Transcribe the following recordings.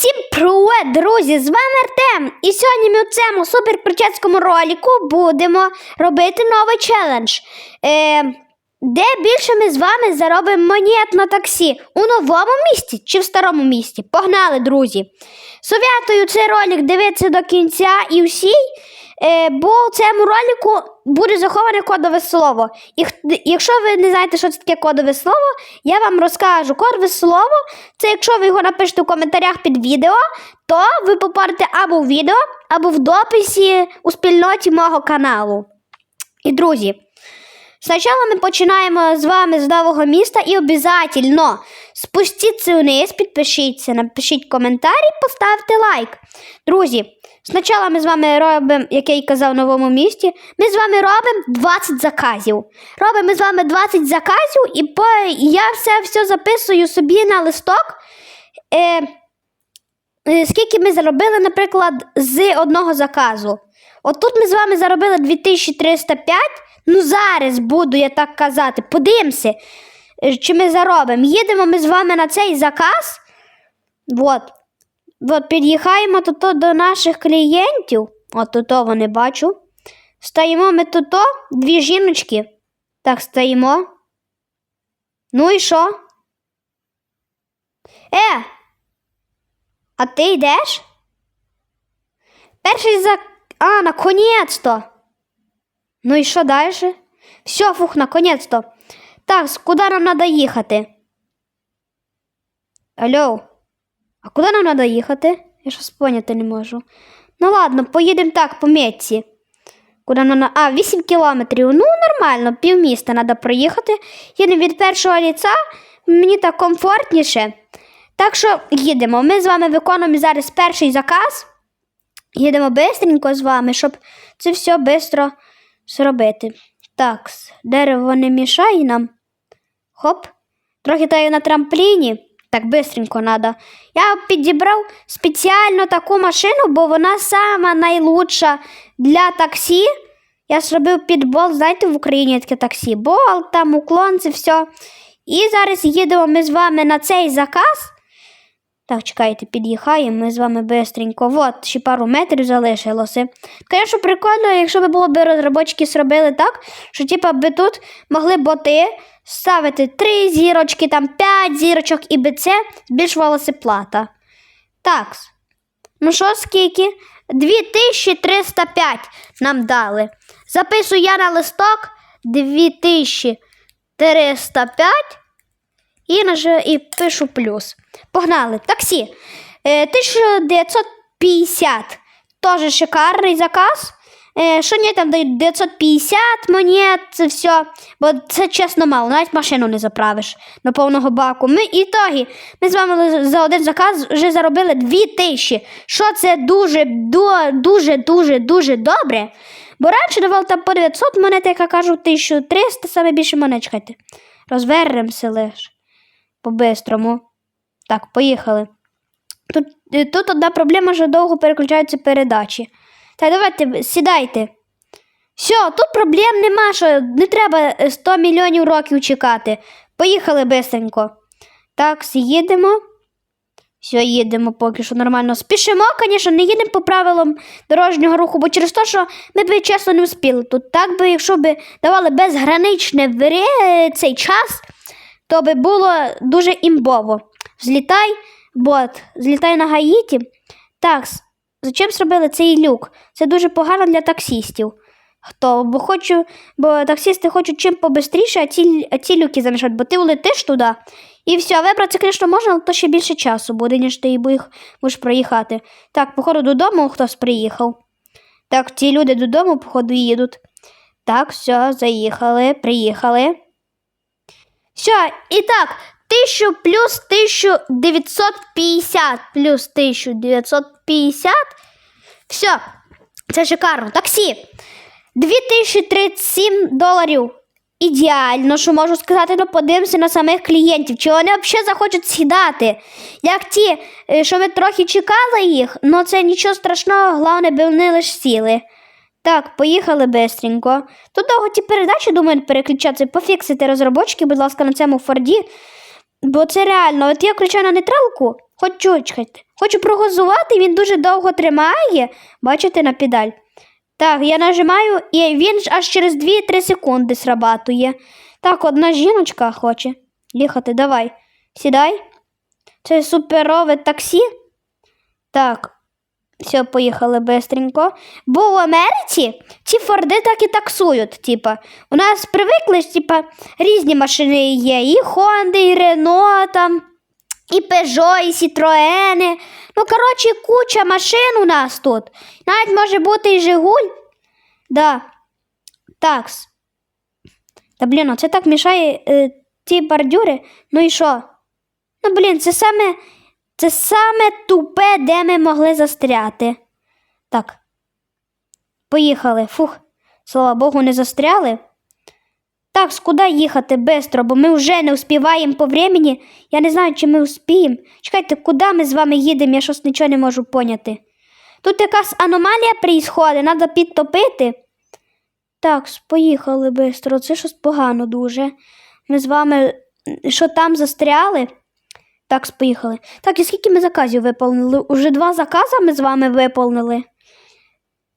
Всім привет, друзі! З вами Артем. І сьогодні ми у цьому суперпричетському роліку будемо робити новий челендж. Е, де більше ми з вами заробимо монет на таксі у новому місті чи в старому місті. Погнали, друзі! Сов'ятую цей ролик дивитися до кінця і всій, е, бо в цьому ролику буде заховане кодове слово. І якщо ви не знаєте, що це таке кодове слово, я вам розкажу. Кодове слово це якщо ви його напишете в коментарях під відео, то ви попадете або в відео, або в дописі у спільноті мого каналу. І друзі, спочатку ми починаємо з вами з нового міста і обов'язково спустіться вниз, підпишіться, напишіть коментар і поставте лайк. Друзі, спочатку ми з вами робимо, як я й казав, в новому місті. Ми з вами робимо 20 заказів. Робимо ми з вами 20 заказів, і по... я все, все записую собі на листок. Е... е, Скільки ми заробили, наприклад, з одного заказу. От тут ми з вами заробили 2305. Ну, зараз буду я так казати. Подивимося, е, чи ми заробимо. Їдемо ми з вами на цей заказ. От. От, під'їхаємо тут до наших клієнтів. От тут вони бачу. Стоїмо ми тут, дві жіночки. Так, стоїмо. Ну і що? Е, а ти йдеш? Перший зак... А, наконец-то. Ну і що далі? Все, фух, наконец-то. Так, куди нам треба їхати? Алло, а куди нам треба їхати? Я щось поняти не можу. Ну ладно, поїдемо так, по метці. Куди нам. А, 8 кілометрів. Ну, нормально, півміста треба проїхати. Їдемо від першого ліца, мені так комфортніше. Так що їдемо. Ми з вами виконуємо зараз перший заказ. Їдемо бистренько з вами, щоб це все швидко зробити. Так, дерево не мішає нам. Хоп. Трохи таю на трампліні. Так бистренько треба. Я підібрав спеціально таку машину, бо вона сама найлучша для таксі. Я зробив підбол, знаєте, в Україні таке таксі. Бол, там уклон, це все. І зараз їдемо ми з вами на цей заказ. Так, чекайте, під'їхаємо ми з вами бистренько. От, ще пару метрів залишилося. Звісно, прикольно, якщо б було б розробочки зробили так, що типа би тут могли боти ставити 3 зірочки, там 5 зірочок, і би це збільшувалася плата. Так. Ну що, скільки? 2305 нам дали. Записую я на листок 2305 і, пишу плюс. Погнали. Таксі. Е, 1950. Теж шикарний заказ. Е, що ні, там дають 950 монет, це все. Бо це чесно мало, навіть машину не заправиш на повного баку. Ми ітоги. Ми з вами за один заказ вже заробили 2000. Що це дуже дуже дуже, дуже добре. Бо раніше давали там по 900 монет, яка кажу, 1300, саме більше монет. Чекайте. Розвернемося лише по-бистрому. Так, поїхали. Тут, е, тут одна проблема, що довго переключаються передачі. Так, давайте, сідайте. Все, тут проблем нема, що не треба е, 100 мільйонів років чекати. Поїхали бистренько. Так, їдемо. Все, їдемо поки що нормально. Спішимо, звісно, не їдемо по правилам дорожнього руху, бо через те, що ми б чесно не встигли. Тут так би, якщо б давали безграничне вре- цей час, то би було дуже імбово. Злітай, бот, злітай на Гаїті. Так, зачем зробили цей люк? Це дуже погано для таксістів. Хто? Бо хочу, бо таксісти хочуть чим побистріше, а ці, а ці люки замішати, бо ти улетиш туди. І все, вибрати, звісно, можна, але то ще більше часу буде, ніж ти їх можеш проїхати. Так, походу, додому хтось приїхав. Так, ці люди додому, походу, їдуть. Так, все, заїхали, приїхали. Все, і так, 1000 плюс 1950 плюс 1950. Все, це шикарно. Таксі. 2037 доларів. Ідеально, що можу сказати, ну подивимося на самих клієнтів. Чи вони взагалі захочуть сідати? Як ті, е, що ви трохи чекали їх, ну це нічого страшного, головне, би вони лише сіли. Так, поїхали бистренько. Тут довго ті передачі, думаю, переключатися, пофіксити розробочки, будь ласка, на цьому Форді. Бо це реально, от я включаю на нейтралку, Хочу, чекайте, хочу прогазувати, він дуже довго тримає. Бачите на педаль? Так, я нажимаю, і він ж аж через 2-3 секунди срабатує. Так, одна жіночка хоче їхати. Давай. Сідай. Це суперове таксі. Так, все, поїхали бистренько. Бо в Америці ці форди так і таксують. Типа. У нас привикли ж, типа, різні машини є. І Honda, і Renault там, і Peugeot, і Citroen. Ну, коротше, куча машин у нас тут. Навіть може бути і Жигуль. Да. Такс. Та блін, це так мішає е, ті бордюри. Ну і що? Ну, блін, це саме, це саме тупе, де ми могли застряти. Так. Поїхали. Фух, слава Богу, не застряли. Так, куди їхати бистро, бо ми вже не успіваємо по времени. Я не знаю, чи ми успіємо. Чекайте, куди ми з вами їдемо, я щось нічого не можу поняти. Тут якась аномалія приїсходить, треба підтопити. Так, поїхали бистро. Це щось погано дуже. Ми з вами що там застряли? Так, поїхали. Так, і скільки ми заказів виповнили? Уже два закази ми з вами виповнили.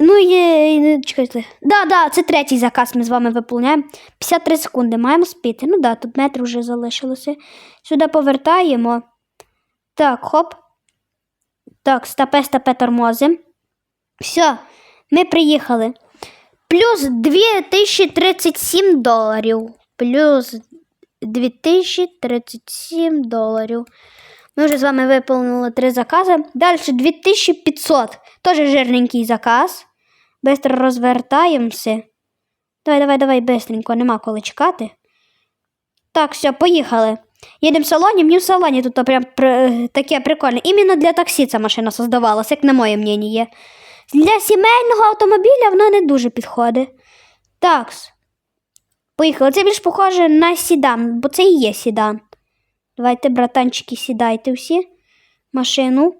Ну, і- чекайте. Да, да, це третій заказ ми з вами виповняємо. 53 секунди маємо спіти. Ну да, тут метр вже залишилося. Сюди повертаємо. Так, хоп. Так, стапе, стапе тормозим. Все, ми приїхали. Плюс 2037 доларів. Плюс 2037 доларів. Ми вже з вами виповнили три закази. Далі 2500. Теж жирненький заказ. Бистро розвертаємося. Давай, давай, давай, бистренько, нема коли чекати. Так, все, поїхали. Їдемо в салоні, мені в салоні тут прям таке прикольне. Іменно для таксі ця машина создавалася, як на моє мнення. Для сімейного автомобіля вона не дуже підходить. Такс. Поїхали. Це більш похоже на сідан, бо це і є сідан. Давайте, братанчики, сідайте всі. Машину.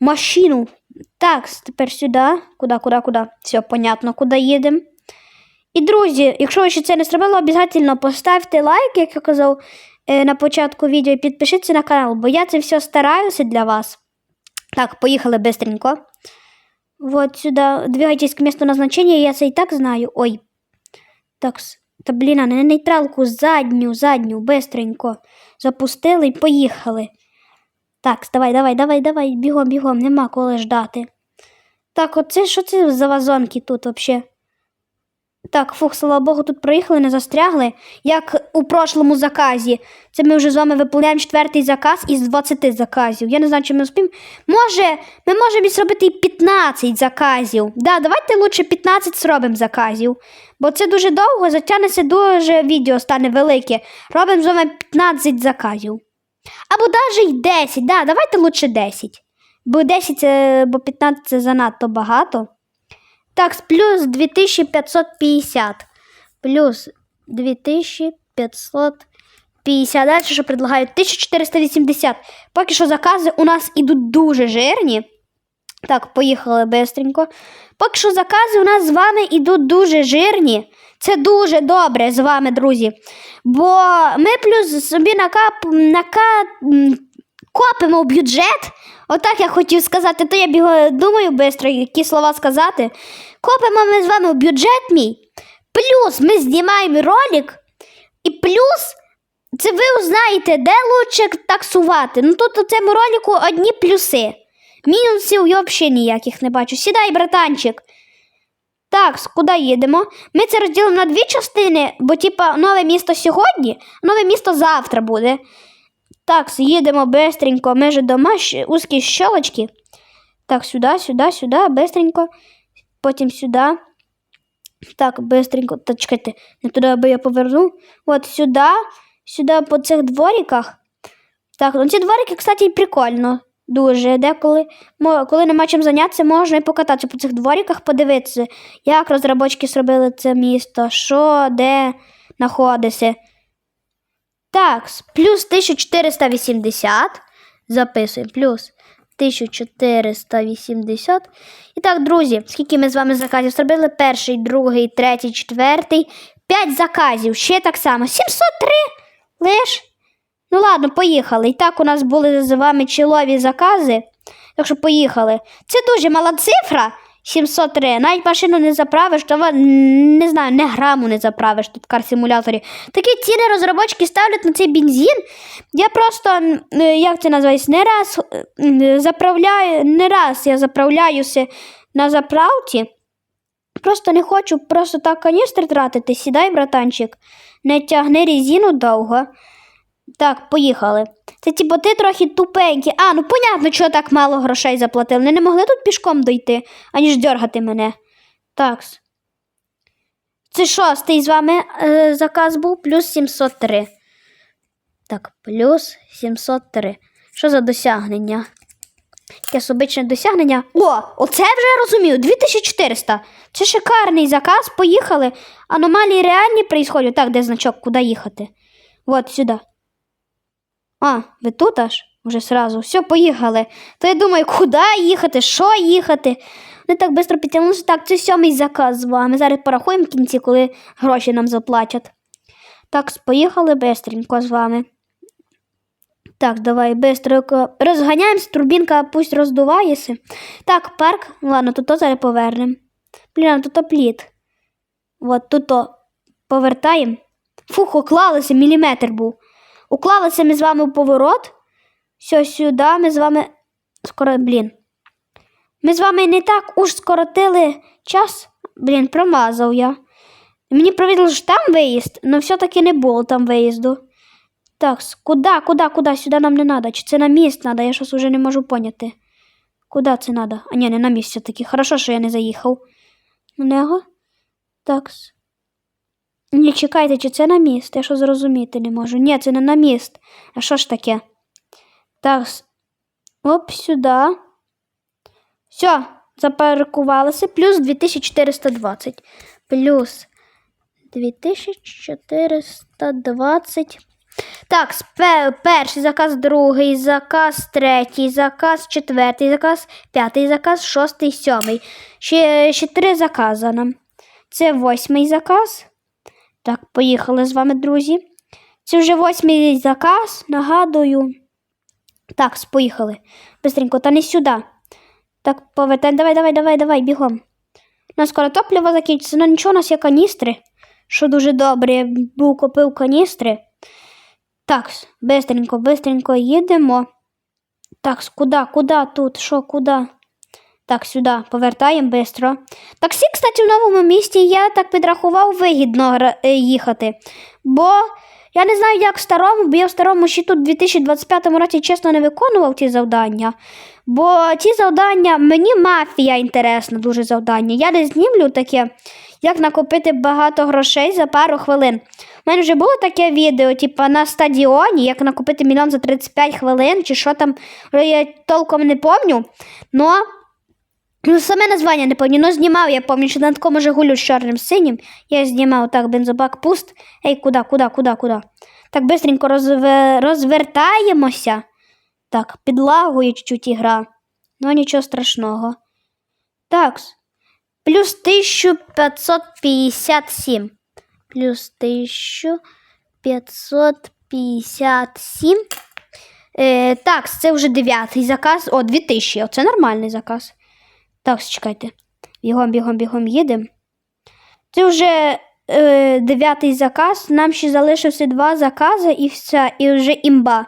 Машину. Так, тепер сюди. Куди, куди, куди? Все, понятно, куди їдемо. І, друзі, якщо ви ще це не зробили, обов'язково поставте лайк, як я казав е, на початку відео, і підпишіться на канал, бо я це все стараюся для вас. Так, поїхали быстренько. Вот сюда. Двигайтесь к месту назначения, я це і так знаю. Ой. Так, с- та блін, не нейтралку, задню, задню, бистренько. Запустили і поїхали. Так, давай, давай, давай, давай, бігом, бігом, нема коли ждати. Так, оце що це за вазонки тут взагалі? Так, фух, слава Богу, тут проїхали, не застрягли, як у прошлому заказі. Це ми вже з вами виповняємо четвертий заказ із 20 заказів. Я не знаю, чи ми успіємо. Може, ми можемо зробити і 15 заказів. Да, давайте лучше 15 зробимо заказів. Бо це дуже довго, затягнеться дуже відео стане велике. Робимо з вами 15 заказів. Або навіть 10. Да, давайте лучше 10. Бо 10, це, бо 15 це занадто багато. Так, плюс 2550. Плюс 2550. Далі що предлагають? 1480. Поки що закази у нас ідуть дуже жирні. Так, поїхали бистренько. Поки що закази у нас з вами ідуть дуже жирні. Це дуже добре з вами, друзі. Бо ми плюс собі накап, нака, м, копимо бюджет. Отак я хотів сказати, то я біго, думаю швидко, які слова сказати. Копимо ми з вами в бюджет мій. Плюс ми знімаємо ролик. І плюс це ви узнаєте, де лучше таксувати. Ну тут у цьому ролику одні плюси. Мінусів я взагалі ніяких не бачу. Сідай, братанчик. Так, куди їдемо? Ми це розділимо на дві частини, бо, типа, нове місто сьогодні, нове місто завтра буде. Так, їдемо бистренько, ми же дома узкі щелочки. Так, сюди, сюди, сюди, бистренько. Потім сюди. Так, бистренько. Та чекайте, не туди, аби я поверну. От сюди, сюди по цих двориках. Так, ну ці дворики, кстати, прикольно. Дуже. Деколи, коли нема чим зайнятися, можна і покататися по цих двориках, подивитися, як розробочки зробили це місто, що, де знаходиться. Так, плюс 1480. Записуємо. Плюс 1480. І так, друзі, скільки ми з вами заказів зробили? Перший, другий, третій, четвертий. П'ять заказів. Ще так само. 703 лиш. Ну ладно, поїхали. І так у нас були з вами чолові закази. Так що поїхали. Це дуже мала цифра. 703. Навіть машину не заправиш, то не знаю, не граму не заправиш тут в кар-симуляторі. Такі ціни розробочки ставлять на цей бензин. Я просто, е, як це називається, не раз е, заправляю, не раз я заправляюся на заправці. Просто не хочу просто так каністр тратити. Сідай, братанчик, не тягни резину довго. Так, поїхали. Це типу ти трохи тупенький. А, ну понятно, чого так мало грошей заплатили. Вони не могли тут пішком дойти, аніж дергати мене. Такс. Це шостий з вами е, заказ був, плюс 703. Так, плюс 703. Що за досягнення? Якесь обичне досягнення. О, оце вже я розумію. 2400. Це шикарний заказ. Поїхали. Аномалії реальні происходять. Так, де значок, куди їхати? От сюди. А, ви тут аж? Вже сразу. Все, поїхали. То я думаю, куди їхати, що їхати. Вони так швидко підтягнулися. Так, це сьомий заказ з вами. Зараз порахуємо в кінці, коли гроші нам заплатять. Так, поїхали бистренько з вами. Так, давай бистренько. Розганяємось, турбінка пусть роздувається. Так, парк. Ладно, тут то зараз повернемо. Блін, тут то плід. От тут то повертаємо. Фух, уклалося, міліметр був. Уклалися ми з вами в поворот. Все, сюди ми з вами. Скоро, блін. Ми з вами не так уж скоротили час. Блін, промазав я. Мені провідали, що там виїзд, але все-таки не було там виїзду. Так, куди, куди, куди? Сюди нам не треба. Чи це на міст треба? Я щось уже не можу поняти. Куди це треба? А ні, не на місць все-таки. Хорошо, що я не заїхав. На нього? Так. Ні, чекайте, чи це на міст? Я що зрозуміти не можу. Ні, це не на міст. А що ж таке? Так. Оп, сюди. Все, запаркувалися. Плюс 2420. Плюс 2420. Так, перший заказ, другий заказ, третій заказ, четвертий заказ, п'ятий заказ, шостий, сьомий. Ще, ще три закази нам. Це восьмий заказ. Так, поїхали з вами, друзі. Це вже восьмий заказ, нагадую. Так, поїхали. Бистренько, та не сюди. Так, повертай, давай, давай, давай, давай, бігом. У нас скоро топливо закінчиться, ну нічого, у нас є каністри, що дуже добре. Я був купив каністри. Так, бистренько, бистренько їдемо. Так, куди, куди тут? Що, куди? Так, сюди, повертаємо швидко. Таксі, кстати, в новому місті я так підрахував вигідно е, їхати. Бо я не знаю, як в старому, бо я в старому ще тут у 2025 році чесно не виконував ті завдання. Бо ті завдання, мені мафія інтересна, дуже завдання. Я не знімлю таке, як накопити багато грошей за пару хвилин. У мене вже було таке відео, типу на стадіоні, як накопити мільйон за 35 хвилин, чи що там, я толком не пам'ятаю. Ну, саме названня не пам'ятаю, но знімав, я пам'ятаю, що на такому Жигулю з чорним синім. Я знімав так, бензобак пуст. Ей, куди, куди, куди, куди? Так бистренько розве... розвертаємося. Так, підлагує чуть-чуть ігра. Ну, нічого страшного. Так. Плюс 1557. Плюс 1557. Е, так, це вже дев'ятий заказ. О, 2000. Оце нормальний заказ. Так, чекайте. Бігом, бігом, бігом їдемо. Це вже е, дев'ятий заказ. Нам ще залишився два закази і все, і вже імба.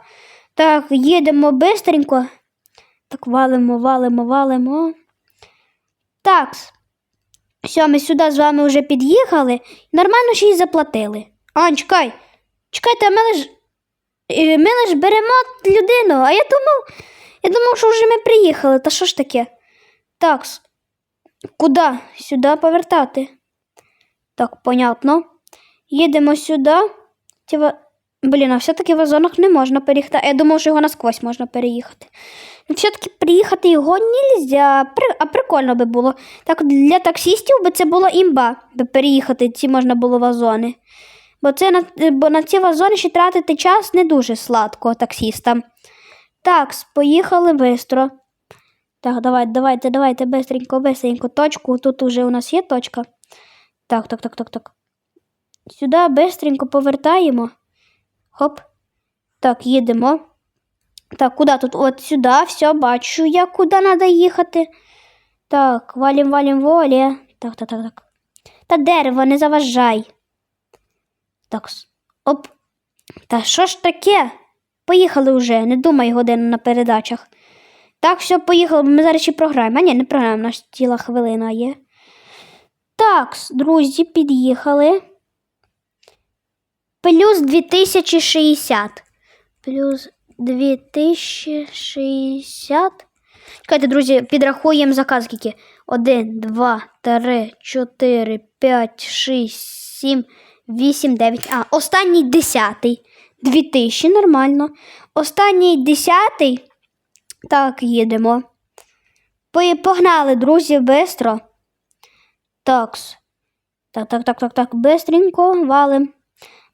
Так, їдемо бистренько. Так, валимо, валимо, валимо. Так. Все, ми сюди з вами вже під'їхали. Нормально ще й заплатили. А, чекай. Чекайте, ми лиш. е, Ми лиш беремо людину, а я думав, я думав, що вже ми приїхали. Та що ж таке? Так, куди? Сюди повертати. Так, понятно. Їдемо сюди. Блін, а все-таки в озонах не можна переїхати. Я думав, що його насквозь можна переїхати. Ну, все-таки приїхати його нельзя. А прикольно би було. Так для таксістів би це було імба, би переїхати ці можна було вазони. Бо, це на... Бо на ці вазони ще тратити час не дуже сладко таксістам. Так, поїхали швидко. Так, давайте, давайте, давайте, быстренько, быстренько. Точку. Тут уже у нас є точка. Так, так, так, так, так. Сюди быстренько повертаємо. Хоп. Так, їдемо. Так, куди тут? От сюди, все, бачу я, куди треба їхати. Так, валім, валім, волі. Так, так, так, так. Та дерево, не заважай. Так, с- оп. Та що ж таке? Поїхали вже, не думай годину на передачах. Так, все, поїхали, ми зараз ще програємо. А ні, не програємо, у нас ціла хвилина є. Так, друзі, під'їхали. Плюс 2060. Плюс 2060. Чекайте, друзі, підрахуємо заказ скільки. 1, 2, 3, 4, 5, 6, 7, 8, 9. А, останній десятий. 2000, нормально. Останній десятий. Так, їдемо. Погнали, друзі, бистро. Такс. Так, так, так, так, так. Бистренько валим.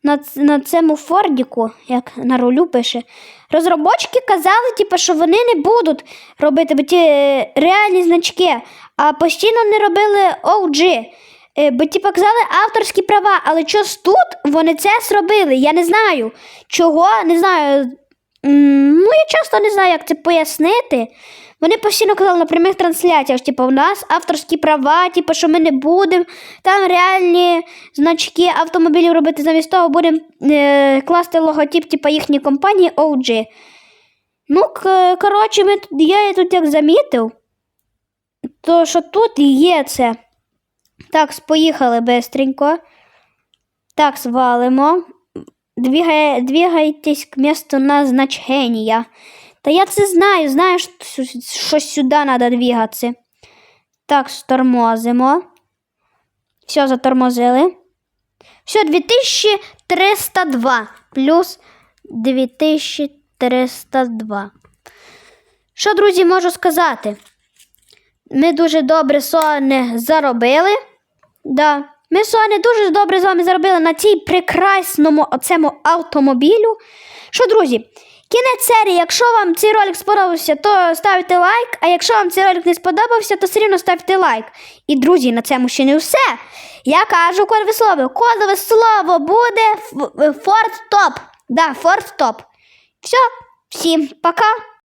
На, на цьому Фордіку, як на рулю пише, розробочки казали, типу, що вони не будуть робити ті е, реальні значки, а постійно не робили OG. Е, Бо ті казали авторські права, але щось тут вони це зробили. Я не знаю чого, не знаю. Ну, я часто не знаю, як це пояснити. Вони постійно казали на прямих трансляціях, типу, у нас авторські права, типу, що ми не будемо там реальні значки автомобілів робити, замість того будемо е, класти логотип, типу, їхньої компанії OG. Ну, коротше, ми, я тут як замітив, то що тут є це. Так, поїхали бистренько. Так, свалимо. Двігає, двігайтесь к месту назначення. Та я це знаю, знаю, що, сюди треба двігатися. Так, тормозимо. Все, затормозили. Все, 2302 плюс 2302. Що, друзі, можу сказати? Ми дуже добре сони заробили. Да. Ми сони дуже добре з вами заробили на цій прекрасному оцему автомобілю. Що, друзі, кінець серії, якщо вам цей ролик сподобався, то ставте лайк. А якщо вам цей ролик не сподобався, то все рівно ставте лайк. І, друзі, на цьому ще не все. Я кажу кодове слово. Кодове слово буде Форт Топ. Да, Форт Топ. Все, всім пока.